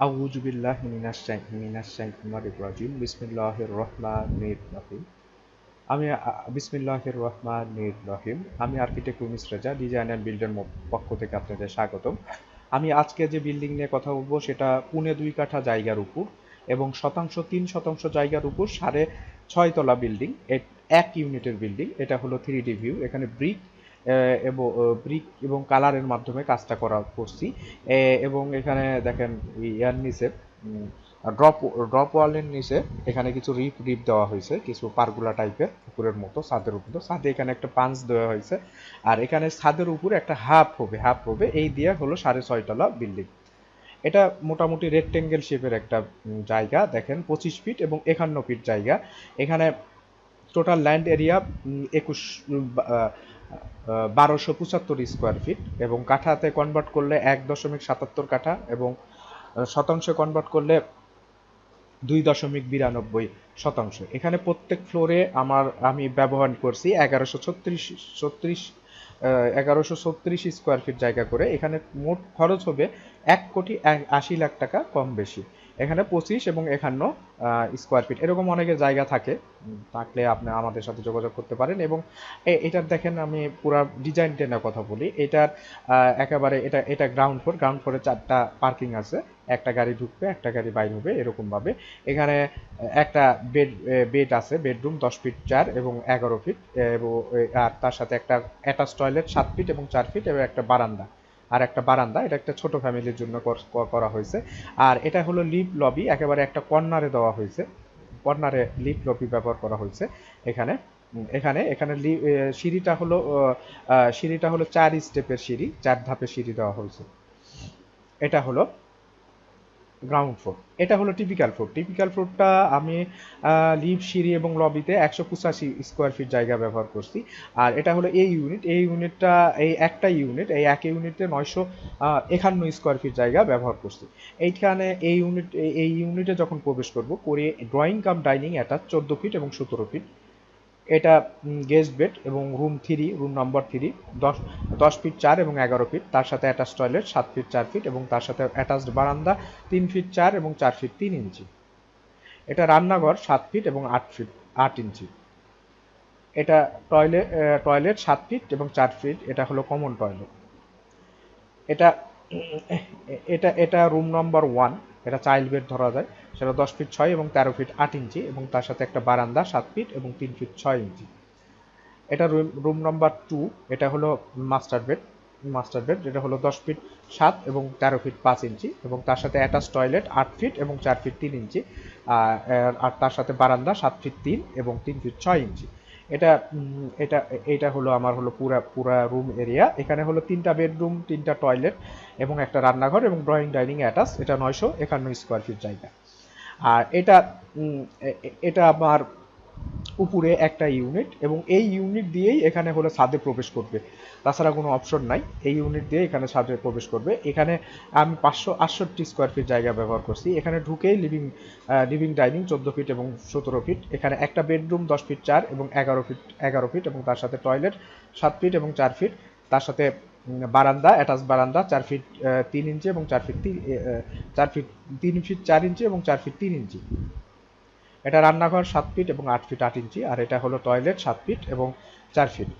আউযু বিল্লাহি মিনাশ শাই- মিনাশ শাইতানির রাজিম। বিসমিল্লাহির রহমানির রহিম। আমি বিসমিল্লাহির রহমানির রহিম। আমি architect Rumis Reza design and বিল্ডের পক্ষ থেকে আপনাদের স্বাগতম। আমি আজকে যে বিল্ডিং নিয়ে কথা বলব, সেটা পুনে দুই কাঠা জায়গার উপর এবং শতাংশ, তিন শতাংশ জায়গার উপর সাড়ে ছয় তলা বিল্ডিং, এক ইউনিটের বিল্ডিং। এটা হলো থ্রি ডি ভিউ। এখানে ব্রিক এবং ব্রিক এবং কালারের মাধ্যমে কাজটা করা করছি। এবং এখানে দেখেন ইয়ার নিচে ড্রপ ড্রপ ওয়ালের নিচে এখানে কিছু রিপ রিপ দেওয়া হয়েছে, কিছু পারগুলা টাইপের পুকুরের মতো, ছাদের উপরে। ছাদে এখানে একটা পাঞ্চ দেওয়া হয়েছে। আর এখানে ছাদের উপরে একটা হাফ হবে হাফ হবে। এই দিয়ে হলো সাড়ে ছয়তলা বিল্ডিং এটা মোটামুটি রেক্টেঙ্গেল শেপের একটা জায়গা। দেখেন পঁচিশ ফিট এবং একান্ন ফিট জায়গা। এখানে টোটাল ল্যান্ড এরিয়া একুশ বারোশো পঁচাত্তর স্কোয়ার ফিট এবং কাঠাতে কনভার্ট করলে এক দশমিক সাতাত্তর কাঠা এবং শতাংশে কনভার্ট করলে দুই দশমিক বিরানব্বই শতাংশ। এখানে প্রত্যেক ফ্লোরে আমার, আমি ব্যবহার করছি এগারোশো ছত্রিশ ছত্রিশ এগারোশো ছত্রিশ স্কোয়ার ফিট জায়গা করে। এখানে মোট খরচ হবে এক কোটি আশি লাখ টাকা কম বেশি। এখানে পঁচিশ এবং একান্ন স্কোয়ার ফিট এরকম অনেকের জায়গা থাকে। থাকলে আপনি আমাদের সাথে যোগাযোগ করতে পারেন এবং এটার দেখেন আমি পুরা ডিজাইন টেনের কথা বলি। এটার একেবারে এটা এটা গ্রাউন্ড ফ্লোর গ্রাউন্ড ফ্লোরে চারটা পার্কিং আছে। একটা গাড়ি ঢুকবে, একটা গাড়ি বাইর হবে এরকমভাবে। এখানে একটা বেড বেড আছে বেডরুম দশ ফিট চার এবং এগারো ফিট এবং আর তার সাথে একটা অ্যাটাচ টয়লেট সাত ফিট এবং চার ফিট এবং একটা বারান্দা। আর একটা বারান্দা, এটা একটা ছোট ফ্যামিলির জন্য কর- হয়েছে। আর এটা হলো লিভ লবি, একেবারে একটা কর্নারে দেওয়া হয়েছে। কর্নারে লিভ লবি ব্যবহার করা হয়েছে এখানে। এখানে এখানে সিঁড়িটা হলো সিঁড়িটা হলো চার স্টেপের সিঁড়ি, চার ধাপের সিঁড়ি দেওয়া হয়েছে। এটা হলো গ্রাউন্ড ফ্লোর এটা হলো টিপিক্যাল ফ্লোর টিপিক্যাল ফ্লোরটা আমি লিভ সিঁড়ি এবং লবিতে একশো পঁচাশি স্কোয়ার ফিট জায়গা ব্যবহার করছি। আর এটা হলো এই ইউনিট এই ইউনিটটা এই একটা ইউনিট এই এক ইউনিটে নয়শো একান্ন স্কোয়ার ফিট জায়গা ব্যবহার করছি। এইখানে এই ইউনিট এই ইউনিটে যখন প্রবেশ করব, করে ড্রয়িং কাম ডাইনিং এটা চোদ্দ ফিট এবং সতেরো ফিট এটা গেস্ট বেড এবং room three room number three দশ দশ ফিট চার এবং এগারো ফিট তার সাথে অ্যাটাচ টয়লেট সাত ফিট চার ফিট এবং তার সাথে অ্যাটাচড বারান্দা তিন ফিট চার এবং চার ফিট তিন ইঞ্চি। এটা রান্নাঘর, সাত ফিট এবং আট ফিট আট ইঞ্চি। এটা টয়লেট টয়লেট সাত ফিট এবং চার ফিট এটা হলো কমন টয়লেট এটা এটা এটা রুম নম্বর ওয়ান এটা চাইল্ড বেড ধরা যায়। সেটা দশ ফিট ছয় এবং তেরো ফিট আট ইঞ্চি এবং তার সাথে একটা বারান্দা সাত ফিট এবং তিন ফিট ছয় ইঞ্চি। এটা রুম রুম নাম্বার টু এটা হলো মাস্টার বেড মাস্টার বেড যেটা হলো দশ ফিট সাত এবং তেরো ফিট পাঁচ ইঞ্চি এবং তার সাথে অ্যাটাচ টয়লেট আট ফিট এবং চার ফিট তিন ইঞ্চি। আর আর তার সাথে বারান্দা সাত ফিট তিন এবং তিন ফিট ছয় ইঞ্চি। এটা এটা এটা হলো আমার হলো পুরা পুরা রুম এরিয়া এখানে হলো তিনটা বেডরুম তিনটা টয়লেট এবং একটা রান্নাঘর এবং ড্রয়িং ডাইনিং অ্যাটাচ এটা নয়শো একান্ন স্কোয়ার ফিট জায়গা। আর এটা এটা আমার উপরে একটা ইউনিট এবং এই ইউনিট দিয়েই এখানে হলো ছাদে প্রবেশ করবে। তাছাড়া কোনো অপশন নাই। এই ইউনিট দিয়ে এখানে ছাদে প্রবেশ করবে। এখানে আমি পাঁচশো আটষট্টি স্কোয়ার ফিট জায়গা ব্যবহার করছি। এখানে ঢুকেই লিভিং লিভিং ডাইনিং চোদ্দ ফিট এবং সতেরো ফিট এখানে একটা বেডরুম দশ ফিট চার এবং এগারো ফিট এগারো ফিট এবং তার সাথে টয়লেট সাত ফিট এবং চার ফিট তার সাথে বারান্দা অ্যাটাচ বারান্দা, চার ফিট তিন ইঞ্চি এবং চার ফিট তিন চার ফিট তিন ফিট চার ইঞ্চি এবং চার ফিট তিন ইঞ্চি এটা রান্নাঘর সাত ফিট এবং আট ফিট আট ইঞ্চি, আর এটা হলো টয়লেট সাত ফিট এবং চার ফিট।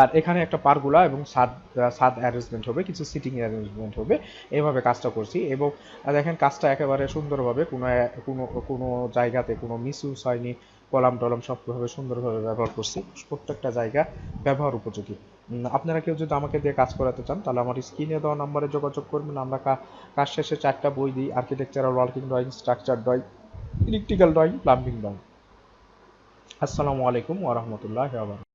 আর এখানে একটা পারগুলা এবং সাদ সাদ অ্যারেঞ্জমেন্ট হবে, কিছু সিটিং অ্যারেঞ্জমেন্ট হবে। এইভাবে কাজটা করছি এবং দেখেন কাজটা একেবারে সুন্দরভাবে কোনো কোনো কোনো জায়গাতে কোনো মিসইউজ হয়নি। কলাম টলাম সবভাবে সুন্দরভাবে ব্যবহার করছি। প্রত্যেকটা জায়গা ব্যবহার উপযোগী। আপনারা কেউ যদি আমাকে দিয়ে কাজ করাতে চান, তাহলে আমার স্ক্রিনে দেওয়া নাম্বারে যোগাযোগ করবেন। আমরা কাজ শেষে চারটা বই দিই architectural working drawing structure drawing electrical drawing plumbing drawing আসসালামু আলাইকুম ওরহমতুল্লাহ আবার